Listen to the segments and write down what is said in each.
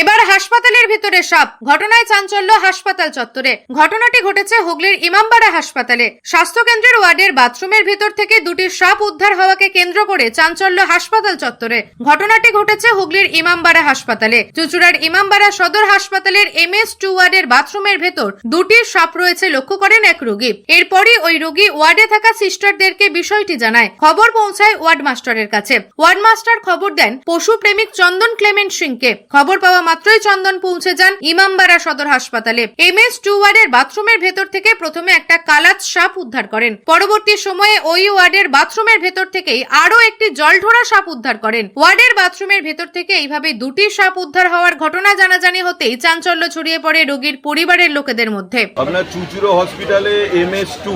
এবার হাসপাতালের ভিতরে সাপ। ঘটনায় চাঞ্চল্য হাসপাতাল চত্বরে। ঘটনাটি ঘটেছে হুগলির ইমামবাড়া হাসপাতালে। স্বাস্থ্যকেন্দ্রের ওয়ার্ডের বাথরুমের ভিতর থেকে দুটি সাপ উদ্ধার হওয়াকে কেন্দ্র করে চাঞ্চল্য হাসপাতাল চত্বরে। ঘটনাটি ঘটেছে হুগলির ইমামবাড়া হাসপাতালে। চুচুড়ার ইমামবাড়া সদর হাসপাতালের এম এস টু ওয়ার্ডের বাথরুমের ভেতর দুটি সাপ রয়েছে লক্ষ্য করেন এক রোগী। এরপরই ওই রোগী ওয়ার্ডে থাকা সিস্টারদেরকে বিষয়টি জানায়। খবর পৌঁছায় ওয়ার্ড মাস্টারের কাছে। ওয়ার্ড মাস্টার খবর দেন পশু প্রেমিক চন্দন ক্লেমেন্ট সিংকে। খবর পাওয়া মাত্রই চন্দন পৌঁছে যান ইমামবাড়া সদর হাসপাতালে। এম এস টু ওয়ার্ডের বাথরুমের ভেতর থেকে প্রথমে একটা কালাত সাপ উদ্ধার করেন। পরবর্তী সময়ে ওই ওয়ার্ডের বাথরুমের ভেতর থেকেই আরও একটি জলঢোড়া সাপ উদ্ধার করেন। ওয়ার্ডের বাথরুমের ভেতর থেকে এইভাবে দুটি সাপ উদ্ধার হওয়ার ঘটনা জানাজানি হতেই চাঞ্চল্য ছড়িয়ে পড়ে রোগীর পরিবারের লোকেদের মধ্যে। আপনার চুচুড়ো হসপিটালে এমএস টু,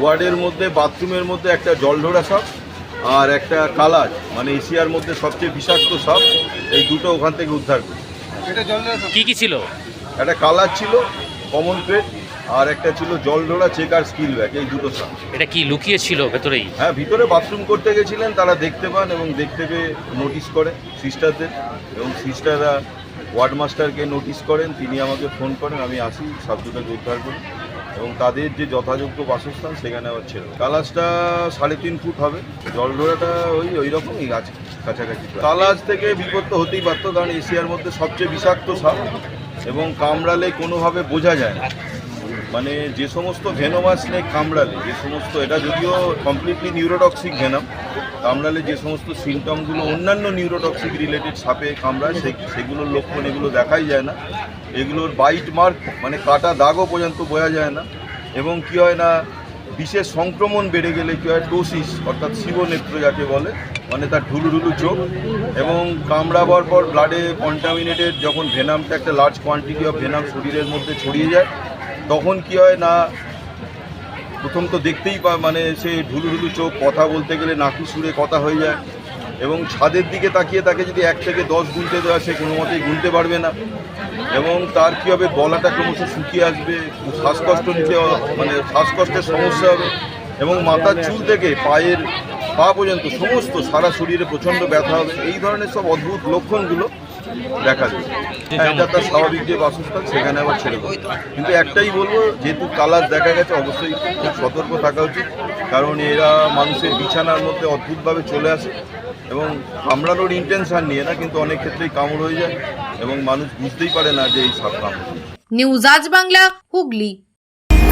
ওয়ার্ডের মধ্যে, বাথরুমের মধ্যে একটা জলঢোড়া সাপ। আর একটা কালাজ মানে এশিয়ার মধ্যে সবচেয়ে বিষাক্ত সাপ এই দুটো ওখান থেকে উদ্ধার করি। কি কি ছিল? একটা কালাজ ছিল কমন প্লেট আর একটা ছিল জলঢোড়া চেক আর স্কিল ব্যাগ এই দুটো সাপ। এটা কি লুকিয়ে ছিল ভেতরেই? হ্যাঁ ভিতরে বাথরুম করতে গেছিলেন তারা দেখতে পান এবং দেখতে পেয়ে নোটিশ করে সিস্টারদের এবং সিস্টাররা ওয়ার্ড মাস্টারকে নোটিশ করেন তিনি আমাকে ফোন করেন আমি আসি সব দুটোকে উদ্ধার করি। এবং তাদের যে যথাযোগ্য বাসস্থান সেখানে আবার ছেড়ে। কালাসটা সাড়ে তিন ফুট হবে। জলডোড়াটা ওই ওই রকমই আছে কাছাকাছি কালাস থেকে বিপদ তো হতেই পারতো, কারণ এশিয়ার মধ্যে সবচেয়ে বিষাক্ত সাপ এবং কামড়ালে কোনোভাবে বোঝা যায় না। মানে যে সমস্ত ভেনোমাস স্নেক কামড়ালে, যে সমস্ত এটা যদিও কমপ্লিটলি নিউরোটক্সিক ভেনাম, কামড়ালে যে সমস্ত সিমটমগুলো অন্যান্য নিউরোটক্সিক রিলেটেড সাপে কামড়ায় সেগুলোর লক্ষণ এগুলো দেখাই যায় না। এগুলোর বাইট মার্ক মানে কাটা দাগও পর্যন্ত বোঝা যায় না। এবং কি হয় না, বিশেষ সংক্রমণ বেড়ে গেলে কী হয় টোসিস অর্থাৎ শিবনেত্র যাকে বলে মানে তার ঢুলু ঢুলু চোখ। এবং কামড়াবার পর ব্লাডে কন্টামিনেটেড যখন ভেনামটা একটা লার্জ কোয়ান্টিটি অফ ভেনাম শরীরের মধ্যে ছড়িয়ে যায়, তখন কি হয় না, প্রথম তো দেখতেই পা মানে সে ঢুলু ঢুলু চোখ, কথা বলতে গেলে নাকি সুরে কথা হয়ে যায়। এবং ছাদের দিকে তাকিয়ে তাকে যদি এক থেকে দশ গুনতে দেওয়া সে কোনো মতেই গুনতে পারবে না। এবং তার কী হবে? গলাটা ক্রমশ শুকিয়ে আসবে শ্বাসকষ্ট নিতে মানে শ্বাসকষ্টের সমস্যা হবে এবং মাথার চুল থেকে পায়ের পা পর্যন্ত সমস্ত সারা শরীরে প্রচণ্ড ব্যথা হবে। এই ধরনের সব অদ্ভুত লক্ষণগুলো দেখা যায়। হ্যাঁ, এটা তার স্বাভাবিক যে বাসস্থান সেখানে আবার ছেড়ে দেবে। কিন্তু একটাই বলব যেহেতু কালার দেখা গেছে অবশ্যই খুব সতর্ক থাকা উচিত। কারণ এরা মানুষের বিছানার মধ্যে অদ্ভুতভাবে চলে আসে এবং আমরা কামড়ানোর ইন্টেনশন নিয়ে না কিন্তু অনেক ক্ষেত্রেই কামড় হয়ে যায়। এবং মানুষ বুঝতেই পারে না যে এই সাপ নিউজ আজ বাংলা হুগলি।